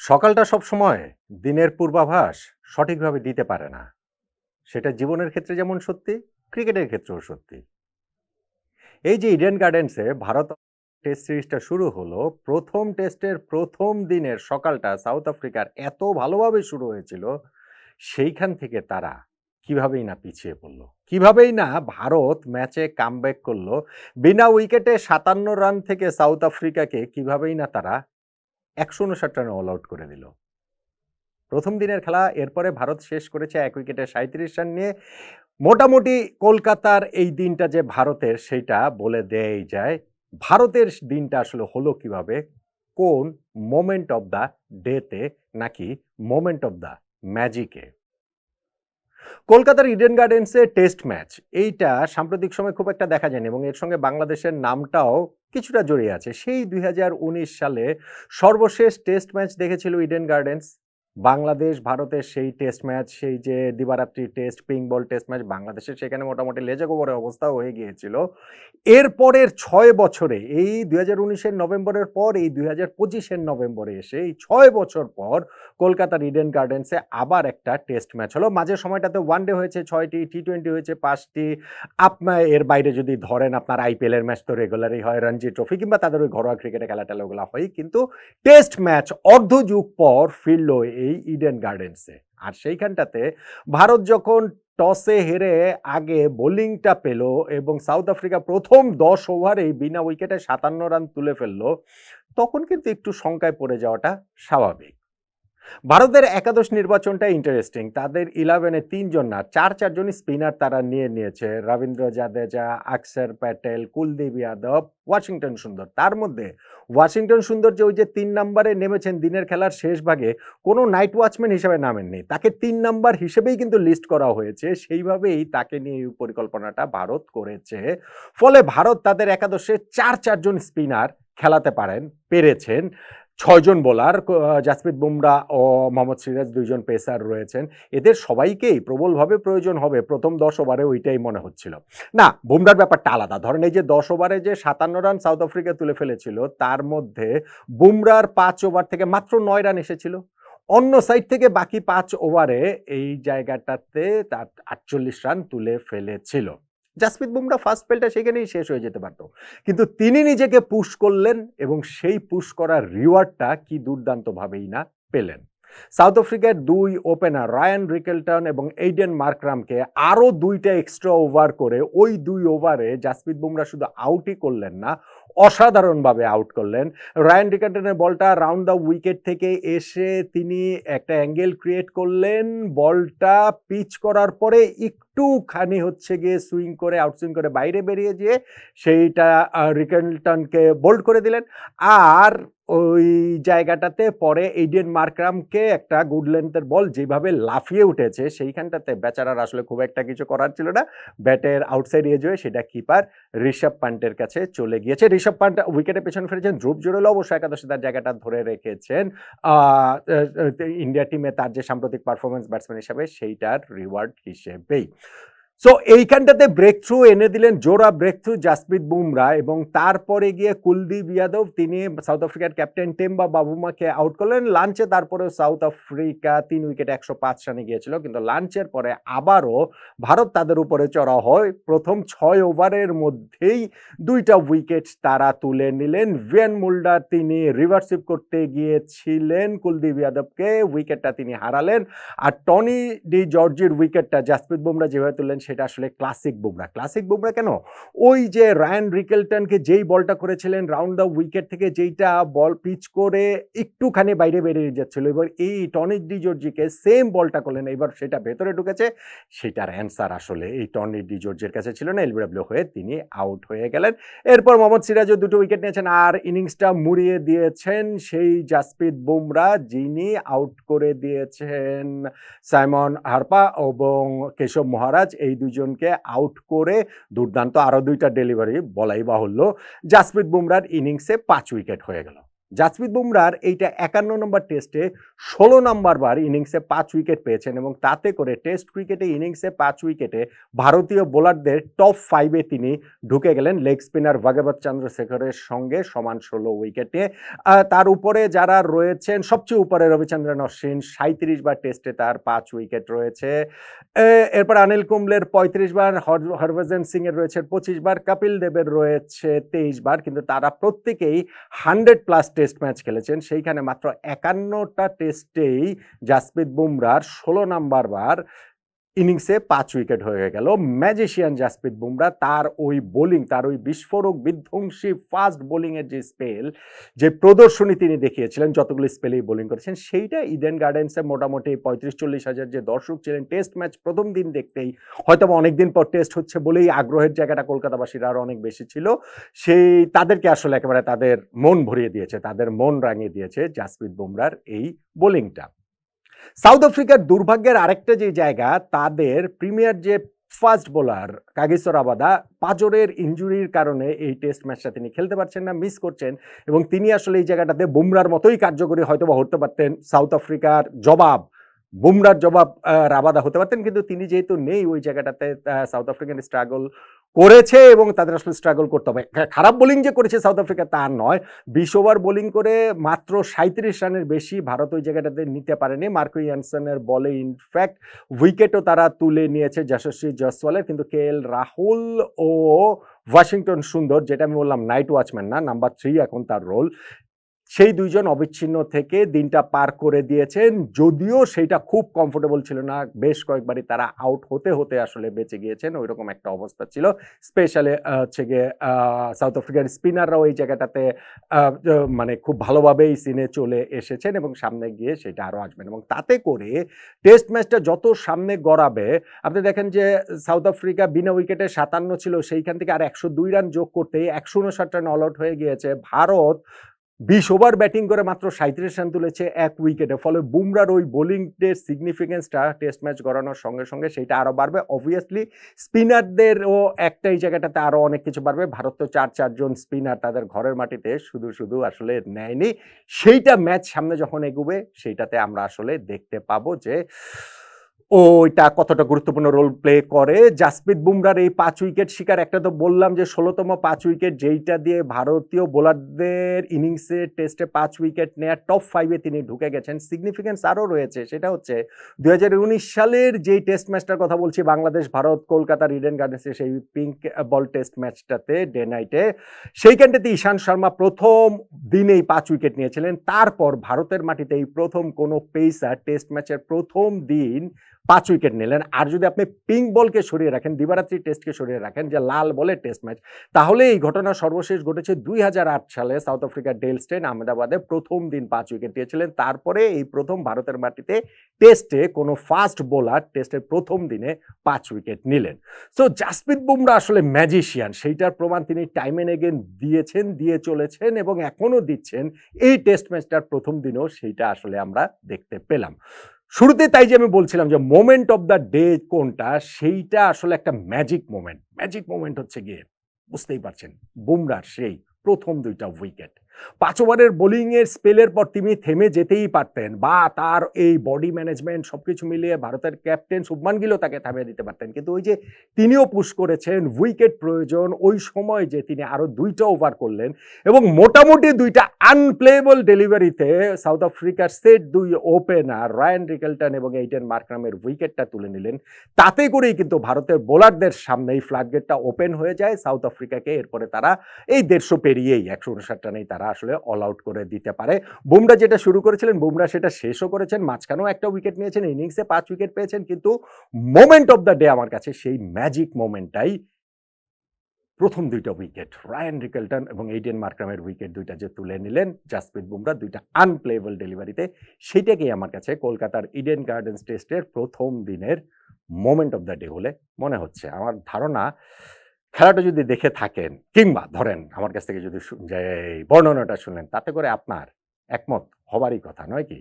সকালটা সবসময় দিনের পূর্বাভাস সঠিকভাবে দিতে পারে না। সেটা জীবনের ক্ষেত্রে যেমন সত্যি, ক্রিকেটের ক্ষেত্রেও সত্যি। এই যে ইডেন গার্ডেন্সে ভারত টেস্ট সিরিজটা শুরু হলো, প্রথম টেস্টের প্রথম দিনের সকালটা সাউথ আফ্রিকার এত ভালোভাবে শুরু হয়েছিল, সেইখান থেকে তারা কিভাবেই না পিছিয়ে পড়ল? কিভাবেই না ভারত ম্যাচে কামব্যাক করল? বিনা উইকেটে সাতান্ন রান থেকে সাউথ আফ্রিকাকে কিভাবেই না তারা একশো উনষাট রানে অল আউট করে দিল। প্রথম দিনের খেলা, এরপরে ভারত শেষ করেছে এক উইকেটে সাঁত্রিশ রান নিয়ে। মোটামুটি কলকাতার এই দিনটা যে ভারতের, সেটা বলে দেয় যায়। ভারতের দিনটা আসলে হলো কীভাবে? কোন মোমেন্ট অফ দ্য ডেতে নাকি মোমেন্ট অফ দ্য ম্যাজিকে কলকাতার ইডেন গার্ডেন্সে টেস্ট ম্যাচ এইটা সাম্প্রতিক সময় খুব একটা দেখা যায়নি এবং এর সঙ্গে বাংলাদেশের নামটাও কিছুটা জড়িয়ে আছে। সেই দুই হাজার উনিশ সালে সর্বশেষ টেস্ট ম্যাচ দেখেছিল ইডেন গার্ডেন্স বাংলাদেশ, ভারতের সেই টেস্ট ম্যাচ সেই যে দিবারাত্রি test pink ball test match বাংলাদেশের সেখানে মোটামুটি লেজে গোবরের অবস্থা হয়ে গিয়েছিল। এরপরের ছয় বছরে, এই দুই হাজার উনিশের নভেম্বরের পর, এই দুই হাজার পঁচিশের নভেম্বরে এসে, এই ছয় বছর পর কলকাতার ইডেন গার্ডেন্সে আবার একটা টেস্ট ম্যাচ হলো। মাঝে সময়টাতে ওয়ান ডে হয়েছে, ছয়টি টি টোয়েন্টি হয়েছে, পাঁচটি। আপনার এর বাইরে যদি ধরেন আপনার আইপিএল এর ম্যাচ তো রেগুলারই হয়, রঞ্জি ট্রফি কিংবা তাদের ওই ঘরোয়া ক্রিকেটে খেলা টেলা হয় কিন্তু টেস্ট ম্যাচ অর্ধযুগ পর ফিরল এই ইডেন গার্ডেন্সে আর সেইখানটাতে ভারত যখন টসে হেরে আগে বোলিংটা পেল এবং সাউথ আফ্রিকা প্রথম দশ ওভারেই বিনা উইকেটে সাতান্ন রান তুলে ফেলল, তখন কিন্তু একটু শঙ্কায় পড়ে যাওয়াটা স্বাভাবিক। ভারতের একাদশ নির্বাচনটা ইন্টারেস্টিং তাদের ইলেভেনে তিনজন না, চার চারজনই স্পিনার তারা নিয়ে নিয়েছে। রবীন্দ্র জাদেজা, আকসর প্যাটেল, কুলদীপ যাদব, ওয়াশিংটন সুন্দর। তার মধ্যে ওয়াশিংটন সুন্দর যে ওই যে তিন নাম্বারে নেমেছেন দিনের খেলার শেষ ভাগে, কোনো নাইট ওয়াচম্যান হিসেবে নামেননি। তাকে তিন নাম্বার হিসেবেই কিন্তু লিস্ট করা হয়েছে। সেইভাবেই তাকে নিয়ে এই পরিকল্পনাটা ভারত করেছে। ফলে ভারত তাদের একাদশে চার চারজন স্পিনার খেলাতে পারেন, পেরেছেন। ছয়জন বোলার জাসপ্রীত বুমরা ও মোহাম্মদ সিরাজ দুইজন পেসার রয়েছেন। এদের সবাইকেই প্রবলভাবে প্রয়োজন হবে প্রথম দশ ওভারে ওইটাই মনে হচ্ছিল। না বুমরার ব্যাপারটা আলাদা। ধরেন এই যে দশ ওভারে যে সাতান্ন রান সাউথ আফ্রিকা তুলে ফেলেছিল, তার মধ্যে বুমরার পাঁচ ওভার থেকে মাত্র নয় রান এসেছিল। অন্য সাইড থেকে বাকি পাঁচ ওভারে এই জায়গাটাতে তার আটচল্লিশ রান তুলে ফেলেছিল। জাসপ্রীত বুমরা ফার্স্ট স্পেলটা সেখানেই শেষ হয়ে যেতে পারতো। কিন্তু তিনি নিজেকে পুশ করলেন এবং সেই পুশ করার রিওয়ার্ডটা কি দুর্দান্তভাবেই না পেলেন। সাউথ আফ্রিকার দুই ওপেনার রায়ান রিকেলটন এবং এইডেন মার্করামকে আরও দুইটা এক্সট্রা ওভার করে ওই দুই ওভারে জাসপ্রীত বুমরা শুধু আউটই করলেন না, অসাধারণভাবে আউট করলেন। রায়ান রিকেলটনের বলটা রাউন্ড দ্য উইকেট থেকে এসে তিনি একটা অ্যাঙ্গেল ক্রিয়েট করলেন, বলটা পিচ করার পরে একটুখানি হচ্ছে গিয়ে সুইং করে আউটসুইং করে বাইরে বেরিয়ে যেয়ে সেইটা রিকেলটনকে বোল্ড করে দিলেন। আর ওই জায়গাটাতে পরে এইডেন মার্করামকে একটা গুড লেন্থের বল যেভাবে লাফিয়ে উঠেছে, সেইখানটাতে বেচারার আসলে খুব একটা কিছু করার ছিল না। ব্যাটের আউটসাইড এজ হয়ে সেটা কিপার ঋষভ পান্টের কাছে চলে গিয়েছে। ঋষভ পান্ট উইকেটের পেছনে ফিরেছেন, ধ্রুব জুড়েল অবশ্য একাদশে তার জায়গাটা ধরে রেখেছেন। ইন্ডিয়া টিমে তার যে সাম্প্রতিক পারফরমেন্স ব্যাটসম্যান হিসাবে সেইটার রিওয়ার্ড হিসেবেই। সো এইখানটাতে ব্রেক থ্রু এনে দিলেন জোড়া ব্রেক থ্রু জাসপ্রীত বুমরা এবং তারপরে গিয়ে কুলদীপ যাদব তিনি সাউথ আফ্রিকার ক্যাপ্টেন টেম্বা বাবুমাকে আউট করলেন। লাঞ্চে তারপরে সাউথ আফ্রিকা তিন উইকেট একশো পাঁচ রানে গিয়েছিল। কিন্তু লাঞ্চের পরে আবারও ভারত তাদের উপরে চড়া হয়। প্রথম ছয় ওভারের মধ্যেই দুইটা উইকেট তারা তুলে নিলেন। ভিয়ান মুল্ডার তিনি রিভার্সিভ করতে গিয়েছিলেন। কুলদীপ যাদবকে উইকেটটা তিনি হারালেন। আর টনি ডি জর্জির উইকেটটা জাসপ্রীত বুমরা যেভাবে তুললেন সেটা আসলে ক্লাসিক বুমরা। ক্লাসিক বুমরা কেন? ওই যে রায়ান রিকেলটনকে যেই বলটা করেছিলেন রাউন্ড দ্য উইকেট থেকে যেইটা বল পিচ করে একটুখানি বাইরে বেরিয়ে যাচ্ছিল। এবার এই টনিক ডি জর্জিকে সেম বলটা করলেন, এবার সেটা ভেতরে ঢুকেছে। সেটার অ্যান্সার আসলে এই টনিক ডি জর্জের কাছে ছিল না, এলবিডব্লিউ হয়ে তিনি আউট হয়ে গেলেন। এরপর মোহাম্মদ সিরাজও দুটো উইকেট নিয়েছেন আর ইনিংসটা মুড়িয়ে দিয়েছেন সেই জাসপ্রীত বুমরা, যিনি আউট করে দিয়েছেন সাইমন হারপা এবং কেশব মহারাজ। এই দুজনকে আউট করে দুর্দান্ত আরও দুইটা ডেলিভারি বলাই বাহুল্য। জাসপ্রীত বুমরার ইনিংসে পাঁচ উইকেট হয়ে গেল। জাসপ্রীত বুমরার এইটা একান্ন নম্বর টেস্টে ষোলো নম্বর বার ইনিংসে পাঁচ উইকেট পেয়েছেন এবং তাতে করে টেস্ট ক্রিকেটে ইনিংসে পাঁচ উইকেটে ভারতীয় বোলারদের টপ ফাইভে তিনি ঢুকে গেলেন লেগ স্পিনার ভগবত চন্দ্রশেখরের সঙ্গে সমান ষোলো উইকেটে। তার উপরে যারা রয়েছেন, সবচেয়ে উপরে রবিচন্দ্রন অশ্বিন সাঁত্রিশ বার টেস্টে তার পাঁচ উইকেট রয়েছে। এরপর অনিল কুম্বলের পঁয়ত্রিশ বার, হর- হরভজন সিং এর রয়েছে পঁচিশ বার, কপিল দেবের রয়েছে তেইশ বার, কিন্তু তারা প্রত্যেকেই হান্ড্রেড প্লাস টেস্ট ম্যাচ খেলেছেন। সেইখানে মাত্র একান্নটা টেস্টেই জাসপ্রীত বুমরার ষোলো নাম্বার বার ইনিংসে পাঁচ উইকেট হয়ে গেল। ম্যাজিশিয়ান জাসপ্রীত বুমরা তার ওই বোলিং, তার ওই বিস্ফোরক, বিধ্বংসী ফাস্ট বোলিংয়ের যে স্পেল, যে প্রদর্শনী তিনি দেখিয়েছিলেন, যতগুলো স্পেলেই বোলিং করেছেন, সেইটা ইডেন গার্ডেন্সে মোটামুটি পঁয়ত্রিশ চল্লিশ হাজার যে দর্শক ছিলেন, টেস্ট ম্যাচ প্রথম দিন দেখতেই হয়তো অনেকদিন পর টেস্ট হচ্ছে বলেই আগ্রহের জায়গাটা কলকাতাবাসীর আরও অনেক বেশি ছিল, সেই তাদেরকে আসলে একেবারে তাদের মন ভরিয়ে দিয়েছে, তাদের মন রাঙিয়ে দিয়েছে জাসপ্রীত বুমরার এই বোলিংটা। সাউথ আফ্রিকার দুর্ভাগ্যের আরেকটা যে জায়গা, তাদের প্রিমিয়ার যে ফার্স্ট বোলার কাগিসর আবাদা পাজরের ইঞ্জুরির কারণে এই টেস্ট ম্যাচটা তিনি খেলতে পারছেন না, মিস করছেন এবং তিনি আসলে এই জায়গাটাতে বুমরার মতোই কার্যকরী হয়তো বা হতে পারতেন। সাউথ আফ্রিকার জবাব, বুমরার জবাব রাবাদা হতে পারতেন। কিন্তু তিনি যেহেতু নেই ওই জায়গাটাতে সাউথ আফ্রিকান স্ট্রাগল করেছে এবং তাদের আসলে স্ট্রাগল করতে হবে। খারাপ বোলিং যে করেছে সাউথ আফ্রিকা তা নয়। বিশ ওভার বোলিং করে মাত্র সাঁত্রিশ রানের বেশি ভারত ওই জায়গাটাতে নিতে পারেনি। মার্কো ইয়ানসনের বলে ইনফ্যাক্ট উইকেটও তারা তুলে নিয়েছে যশস্বী জয়সওয়ালের। কিন্তু কে এল রাহুল ও ওয়াশিংটন সুন্দর, যেটা আমি বললাম নাইট ওয়াচম্যান না নাম্বার থ্রি এখন তার রোল সেই দুইজন অবিচ্ছিন্ন থেকে দিনটা পার করে দিয়েছেন। যদিও সেইটা খুব কমফোর্টেবল ছিল না। বেশ কয়েকবারই তারা আউট হতে হতে আসলে বেঁচে গিয়েছেন। ওই রকম একটা অবস্থা ছিল। স্পেশালি হচ্ছে গিয়ে সাউথ আফ্রিকার স্পিনাররাও এই জায়গাটাতে মানে খুব ভালোভাবেই সিনে চলে এসেছেন এবং সামনে গিয়ে সেটা আরও আসবেন। এবং তাতে করে টেস্ট ম্যাচটা যত সামনে গড়াবে, আপনি দেখেন যে সাউথ আফ্রিকা বিনা উইকেটে সাতান্ন ছিল। সেইখান থেকে আর একশো দুই রান যোগ করতেই একশো উনষাট রান অল আউট হয়ে গিয়েছে। ভারত বিশ ওভার ব্যাটিং করে মাত্র সাঁত্রিশ রান তুলেছে এক উইকেটে। ফলে বুমরার ওই বোলিংয়ের সিগনিফিকেন্সটা টেস্ট ম্যাচ গড়ানোর সঙ্গে সঙ্গে সেটা আরও বাড়বে। অবভিয়াসলি স্পিনারদেরও একটাই জায়গাটাতে আরও অনেক কিছু বাড়বে। ভারত তো চার চারজন স্পিনার তাদের ঘরের মাটিতে শুধু শুধু আসলে নেয়নি। সেইটা ম্যাচ সামনে যখন এগুবে, সেইটাতে আমরা আসলে দেখতে পাবো যে ওইটা কতটা গুরুত্বপূর্ণ রোল প্লে করে? জাসপ্রীত বুমরার এই পাঁচ উইকেট শিকার, একটা তো বললাম যে ষোলোতম পাঁচ উইকেট যেইটা দিয়ে ভারতীয় বোলারদের ইনিংসে টেস্টে পাঁচ উইকেট নেওয়ার টপ ফাইভে তিনি ঢুকে গেছেন। সিগনিফিকেন্স আরও রয়েছে, সেটা হচ্ছে দুই হাজার উনিশ সালের যেই টেস্ট ম্যাচটার কথা বলছি, বাংলাদেশ, ভারত কলকাতার ইডেন গার্ডেন্সে সেই পিঙ্ক বল টেস্ট ম্যাচটাতে ডে নাইটে সেইখানটাতে ঈশান শর্মা প্রথম দিনেই পাঁচ উইকেট নিয়েছিলেন। তারপর ভারতের মাটিতে এই প্রথম কোনো পেসার টেস্ট ম্যাচের প্রথম দিন পাঁচ উইকেট নিলেন। আর যদি আপনি পিঙ্ক বলকে সরিয়ে রাখেন, দিবারাত্রি টেস্টকে সরিয়ে রাখেন, যে লাল বলে টেস্ট ম্যাচ, তাহলে এই ঘটনা সর্বশেষ ঘটেছে দুই হাজার আট সালে সাউথ আফ্রিকার ডেল স্টেন আহমেদাবাদে প্রথম দিন পাঁচ উইকেট দিয়েছিলেন। তারপরে এই প্রথম ভারতের মাটিতে টেস্টে কোনো ফাস্ট বোলার টেস্টের প্রথম দিনে পাঁচ উইকেট নিলেন। সো জাসপ্রীত বুমরা আসলে ম্যাজিশিয়ান, সেইটার প্রমাণ তিনি টাইম এন্ড এগেন দিয়েছেন, দিয়ে চলেছেন এবং এখনও দিচ্ছেন। এই টেস্ট ম্যাচটার প্রথম দিনও সেইটা আসলে আমরা দেখতে পেলাম। শুরুতে তাই যে আমি বলছিলাম যে মোমেন্ট অফ দ্য ডে কোনটা, সেইটা আসলে একটা ম্যাজিক মোমেন্ট ম্যাজিক মোমেন্ট হচ্ছে গিয়ে, বুঝতেই পারছেন, বুমরার সেই প্রথম দুইটা উইকেট পাঁচ ওভারের বোলিংয়ের স্পেলের পর তিনি থেমে যেতেই পারতেন বা তার এই বডি ম্যানেজমেন্ট সব কিছু মিলিয়ে ভারতের ক্যাপ্টেন শুভমান গিলও তাকে থামিয়ে দিতে পারতেন। কিন্তু ওই যে তিনিও পুশ করেছেন উইকেট প্রয়োজন, ওই সময় যে তিনি আরও দুইটা ওভার করলেন এবং মোটামুটি দুইটা আনপ্লেয়েবল ডেলিভারিতে সাউথ আফ্রিকার সেট দুই ওপেনার রায়ান রিকেলটন এবং এইটেন মার্কনামের উইকেটটা তুলে নিলেন। তাতে করেই কিন্তু ভারতের বোলারদের সামনেই ফ্ল্যাটগেটটা ওপেন হয়ে যায়। সাউথ আফ্রিকাকে এরপরে তারা এই দেড়শো পেরিয়েই একশো উনষাট রানেই তারা আসলে অল আউট করে দিতে পারে। বুমরা যেটা শুরু করেছিলেন, বুমরা সেটা শেষও করেছেন, মাঝখানেও একটা উইকেট নিয়েছেন ইনিংসে পাঁচ উইকেট পেয়েছেন, কিন্তু মোমেন্ট অফ দ্য ডে আমার কাছে সেই ম্যাজিক মোমেন্টটাই প্রথম দুইটা উইকেট রায়ান রিকেলটন এবং এইডেন মার্ক্রামের উইকেট দুইটা যে তুলে নিলেন জাসপ্রীত বুমরা দুইটা আনপ্লেয়েবল ডেলিভারিতে সেইটাকেই আমার কাছে কলকাতার ইডেন গার্ডেন্স টেস্টের প্রথম দিনের মোমেন্ট অফ দ্য ডে বলে মনে হচ্ছে। আমার ধারণা খেলাটা যদি দেখে থাকেন কিংবা ধরেন আমার কাছ থেকে যদি যে বর্ণনাটা শুনলেন, তাতে করে আপনার একমত হবারই কথা, নয় কি?